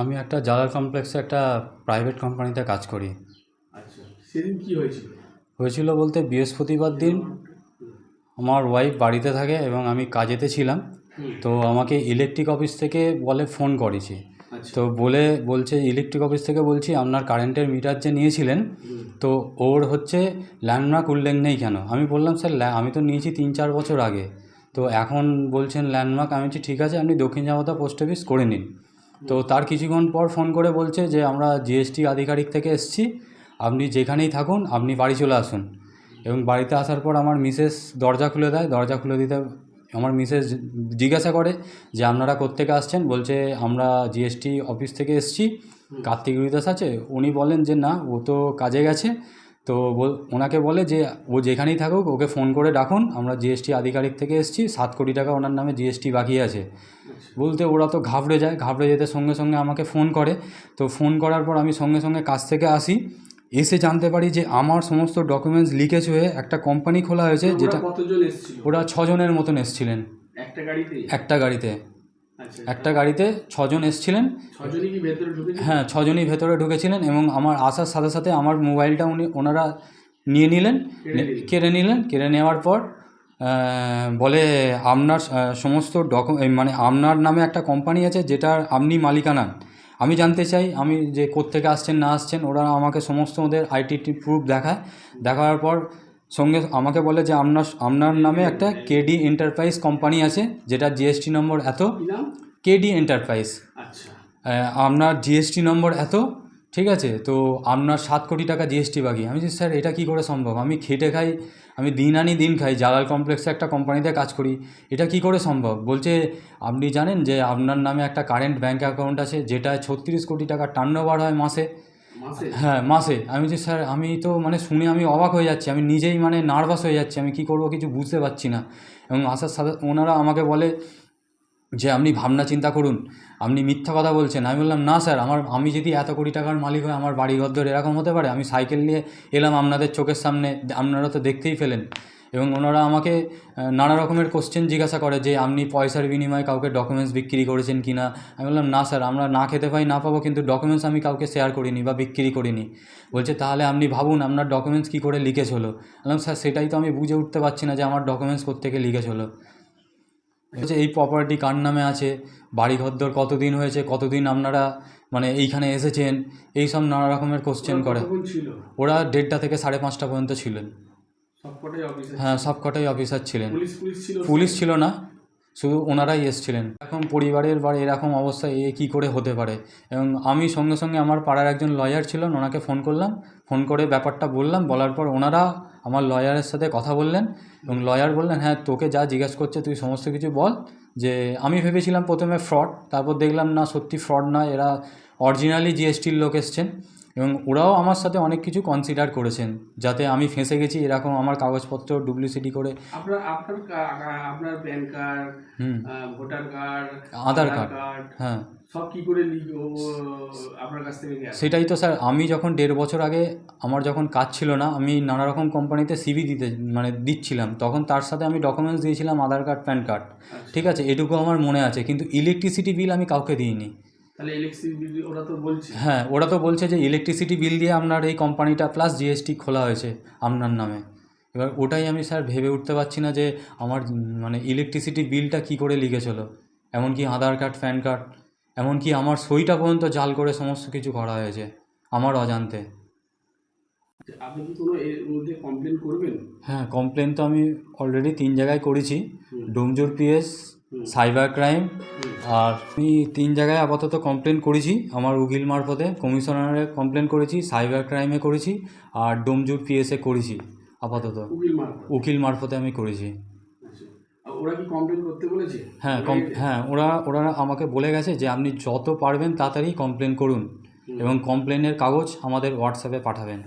আমি একটা জালাল কমপ্লেক্সে একটা প্রাইভেট কোম্পানিতে কাজ করি। আচ্ছা সেদিন কি হয়েছিল? হয়েছিল বলতে বৃহস্পতিবার দিন আমার ওয়াইফ বাড়িতে থাকে এবং আমি কাজেতে ছিলাম। তো আমাকে ইলেকট্রিক অফিস থেকে বলে ফোন করেছি। আচ্ছা। তো বলে বলছে ইলেকট্রিক অফিস থেকে বলছি আপনার কারেন্টের মিটার যে নিয়েছিলেন তো ওর হচ্ছে ল্যান্ডমার্ক উল্লেখ নেই কেন? আমি বললাম স্যার আমি তো নিয়েছি তিন চার বছর আগে। তো এখন বলছেন ল্যান্ডমার্ক আমি বলছি ঠিক আছে আপনি দক্ষিণ জামাতা পোস্ট অফিস করে নিন। তো তার কিছুক্ষণ পর ফোন করে বলছে যে আমরা জিএসটি আধিকারিক থেকে এসেছি। আপনি যেখানেই থাকুন আপনি বাড়ি চলে আসুন। এবং বাড়িতে আসার পর আমার মিসেস দরজা খুলে দেয়। দরজা খুলে দিতে আমার মিসেস জিজ্ঞাসা করে যে আপনারা কোত্থেকে আসছেন? বলছে আমরা জিএসটি অফিস থেকে এসছি। কার্তিক রুইদাস আছে। উনি বলেন যে না ও তো কাজে গেছে। তো বল- ওনাকে বলে যে ও যেখানেই থাকুক ওকে ফোন করে ডাকুন। আমরা জিএসটি আধিকারিক থেকে এসেছি। সাত কোটি টাকা ওনার নামে জিএসটি বাকি আছে। বলতে ওরা তো ঘাবড়ে যায় ঘাবড়ে যেতে সঙ্গে সঙ্গে আমাকে ফোন করে। তো ফোন করার পর আমি সঙ্গে সঙ্গে কাজ থেকে আসি। এসে জানতে পারি যে আমার সমস্ত ডকুমেন্টস লিকেজ হয়ে একটা কোম্পানি খোলা হয়েছে যেটা ওরা ছজনের মতন এসছিলেন। একটা গাড়িতে? একটা গাড়িতে। আচ্ছা। একটা গাড়িতে ছজন এসছিলেন। হ্যাঁ ছজনই ভেতরে ঢুকেছিলেন এবং আমার আসার সাথে সাথে আমার মোবাইলটা উনি ওনারা নিয়ে নিলেন। কেড়ে নিলেন। কেড়ে নেওয়ার পর বলে আপনার সমস্ত ডকু মানে আপনার নামে একটা কোম্পানি আছে যেটার আপনি মালিকানা। আমি জানতে চাই আমি যে কোত্থেকে আসছেন না আসছেন ওরা আমাকে সমস্ত ওদের আইটি প্রুফ দেখায়। দেখার পর সঙ্গে আমাকে বলে যে আপনার আপনার নামে একটা কেডি এন্টারপ্রাইজ কোম্পানি আছে যেটা জিএসটি নম্বর এত। কেডি এন্টারপ্রাইজ আপনার জিএসটি নম্বর এত। ঠিক আছে? তো আপনার সাত কোটি টাকা জিএসটি বাকি। আমি বলছি স্যার এটা কী করে সম্ভব? আমি খেটে খাই আমি দিন আনি দিন খাই জালাল কমপ্লেক্সে একটা কোম্পানিতে কাজ করি। এটা কি করে সম্ভব? বলছে আপনি জানেন যে আপনার নামে একটা কারেন্ট ব্যাঙ্ক অ্যাকাউন্ট আছে যেটা ছত্রিশ কোটি টাকা টার্ন হয় মাসে। মাসে? হ্যাঁ মাসে। আমি বলছি স্যার আমি তো মানে শুনে আমি অবাক হয়ে যাচ্ছি। আমি নিজেই মানে নার্ভাস হয়ে যাচ্ছি। আমি কি করব কিছু বুঝতে পারছি না। এবং আসার সাথে ওনারা আমাকে বলে যে আপনি ভাবনা চিন্তা করুন, আপনি মিথ্যা কথা বলছেন, আমি বললাম, না স্যার, আমার, আমি যদি এত কোটি টাকার মালিক হয় আমার বাড়ি ঘর এরকম হতে পারে? আমি সাইকেল নিয়ে এলাম আপনাদের চোখের সামনে, আপনারা তো দেখতেই পেলেন। এবং ওনারা আমাকে নানা রকমের কোশ্চেন জিজ্ঞাসা করে যে, আপনি পয়সার বিনিময়ে কাউকে ডকুমেন্টস বিক্রি করেছেন কি না আমি বললাম, না স্যার, আমরা না খেতে পাই, না পাবো, কিন্তু ডকুমেন্টস আমি কাউকে শেয়ার করিনি বা বিক্রি করিনি। বলছে, তাহলে আপনি ভাবুন, আপনার ডকুমেন্টস কী করে লিকেজ হলো? বললাম, স্যার, সেটাই তো আমি বুঝে উঠতে পারছি না যে আমার ডকুমেন্টস কোত্থেকে লিকেজ হলো। এই প্রপার্টি কার নামে আছে? বাড়ি ঘরদোর কতদিন হয়েছে? কতদিন আপনারা মানে এইখানে এসেছেন? এই সব নানা রকমের কোশ্চেন করে। ওরা দেড়টা থেকে সাড়ে পাঁচটা পর্যন্ত ছিলেন। হ্যাঁ সবকটাই অফিসার ছিলেন। পুলিশ পুলিশ ছিল না। শুধু ওনারাই এসছিলেন। এখন পরিবারের বা এরকম অবস্থা এ কী করে হতে পারে? এবং আমি সঙ্গে সঙ্গে আমার পাড়ার একজন লয়ার ছিল ওনাকে ফোন করলাম। ফোন করে ব্যাপারটা বললাম। বলার পর ওনারা আমার লয়ারের সাথে কথা বললেন এবং লয়ার বললেন হ্যাঁ তোকে যা জিজ্ঞেস করছে তুই সমস্ত কিছু বল। যে আমি ভেবেছিলাম প্রথমে ফ্রড তারপর দেখলাম না সত্যি ফ্রড নয়, এরা অরিজিনালি জিএসটির লোক এসছেন। এবং ওরাও আমার সাথে অনেক কিছু কনসিডার করেছেন যাতে আমি ফেঁসে গেছি এরকম আমার কাগজপত্র ডুপ্লিসিটি করে। আপনার আপনার PAN card voter card Aadhaar card হ্যাঁ। সব কি করে আপনার কাছ থেকে সেটাই তো স্যার আমি যখন দেড় বছর আগে আমার যখন কাজ ছিল না আমি নানা রকম কোম্পানিতে সিভি দিতে মানে দিচ্ছিলাম। তখন তার সাথে আমি ডকুমেন্টস দিয়েছিলাম আধার কার্ড প্যান কার্ড ঠিক আছে এটুকু আমার মনে আছে কিন্তু ইলেকট্রিসিটি বিল আমি কাউকে দিইনি। তাহলে ইলেকট্রিসিটি ওরা তো বলছে। হ্যাঁ ওরা তো বলছে যে ইলেকট্রিসিটি বিল দিয়ে আপনার এই কোম্পানিটা প্লাস জিএসটি খোলা হয়েছে আপনার নামে। এবার ওটাই আমি স্যার ভেবে উঠতে পারছি না যে আমার মানে ইলেকট্রিসিটি বিলটা কি করে লিখেছিল। চলো এমনকি আধার কার্ড প্যান কার্ড এমনকি আমার সইটা পর্যন্ত জাল করে সমস্ত কিছু করা হয়েছে আমার অজান্তে। আপনি কি কোনো এর মধ্যে কমপ্লেন করবেন? হ্যাঁ কমপ্লেন তো আমি অলরেডি তিন জায়গায় করেছি। Domjur PS cyber crime. আর আমি তিন জায়গায় আপাতত কমপ্লেন করেছি। আমার উকিল মারফতে কমিশনারে কমপ্লেন করেছি সাইবার ক্রাইমে করেছি আর ডোমজুর পিএসএ করেছি আপাতত। উকিল মারফতে? আমি করেছি। আচ্ছা। ওরা কি কমপ্লেন করতে বলেছে? হ্যাঁ কম হ্যাঁ ওরা ওরা আমাকে বলে গেছে যে আপনি যত পারবেন তাড়াতাড়ি কমপ্লেন করুন এবং কমপ্লেনের কাগজ আমাদের হোয়াটসঅ্যাপে পাঠাবেন।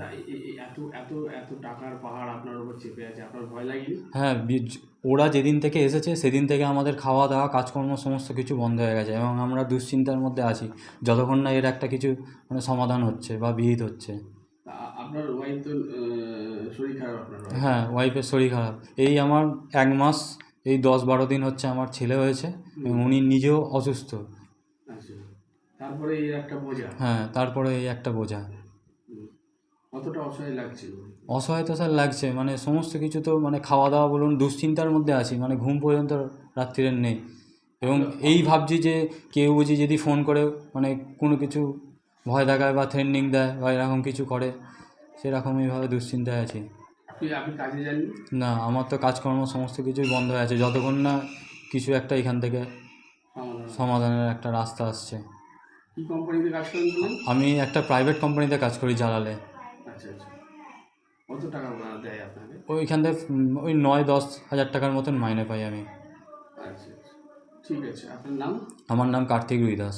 এত এত এত টাকার পাহাড় আপনার হ্যাঁ ওরা যেদিন থেকে এসেছে সেদিন থেকে আমাদের খাওয়া দাওয়া কাজকর্ম সমস্ত কিছু বন্ধ হয়ে গেছে এবং আমরা দুশ্চিন্তার মধ্যে আছি। যতক্ষণ না এর একটা কিছু মানে সমাধান হচ্ছে বা বিহিত হচ্ছে। আপনার ওয়াইফ তো শরীর খারাপ হ্যাঁ ওয়াইফের শরীর খারাপ। এই আমার এক মাস এই দশ বারো দিন হচ্ছে আমার ছেলে হয়েছে এবং উনি নিজেও অসুস্থ। আচ্ছা। তারপরে এই একটা বোঝা? হ্যাঁ তারপরে এই একটা বোঝা। কতটা অসহায় লাগছিল? অসহায় তো স্যার লাগছে মানে সমস্ত কিছু তো মানে খাওয়া দাওয়া বলুন দুশ্চিন্তার মধ্যে আছি মানে ঘুম পর্যন্ত রাত্রিরের নেই। এবং এই ভাবছি যে কেউ বুঝি যদি ফোন করে মানে কোনো কিছু ভয় দেখায় বা থ্রেন্ডিং দেয় বা এরকম কিছু করে সেরকমইভাবে দুশ্চিন্তায় আছি। না আমার তো কাজকর্ম সমস্ত কিছুই বন্ধ হয়ে আছে যতক্ষণ না কিছু একটা এখান থেকে সমাধানের একটা রাস্তা আসছে। আমি একটা প্রাইভেট কোম্পানিতে কাজ করি জালালে। আচ্ছা আচ্ছা কত টাকা দেয় আপনাকে? ওইখান থেকে ওই নয় দশ হাজার টাকার মতন মাইনে পাই আমি। আচ্ছা আচ্ছা। ঠিক আছে আপনার নাম? আমার নাম কার্তিক রুই দাস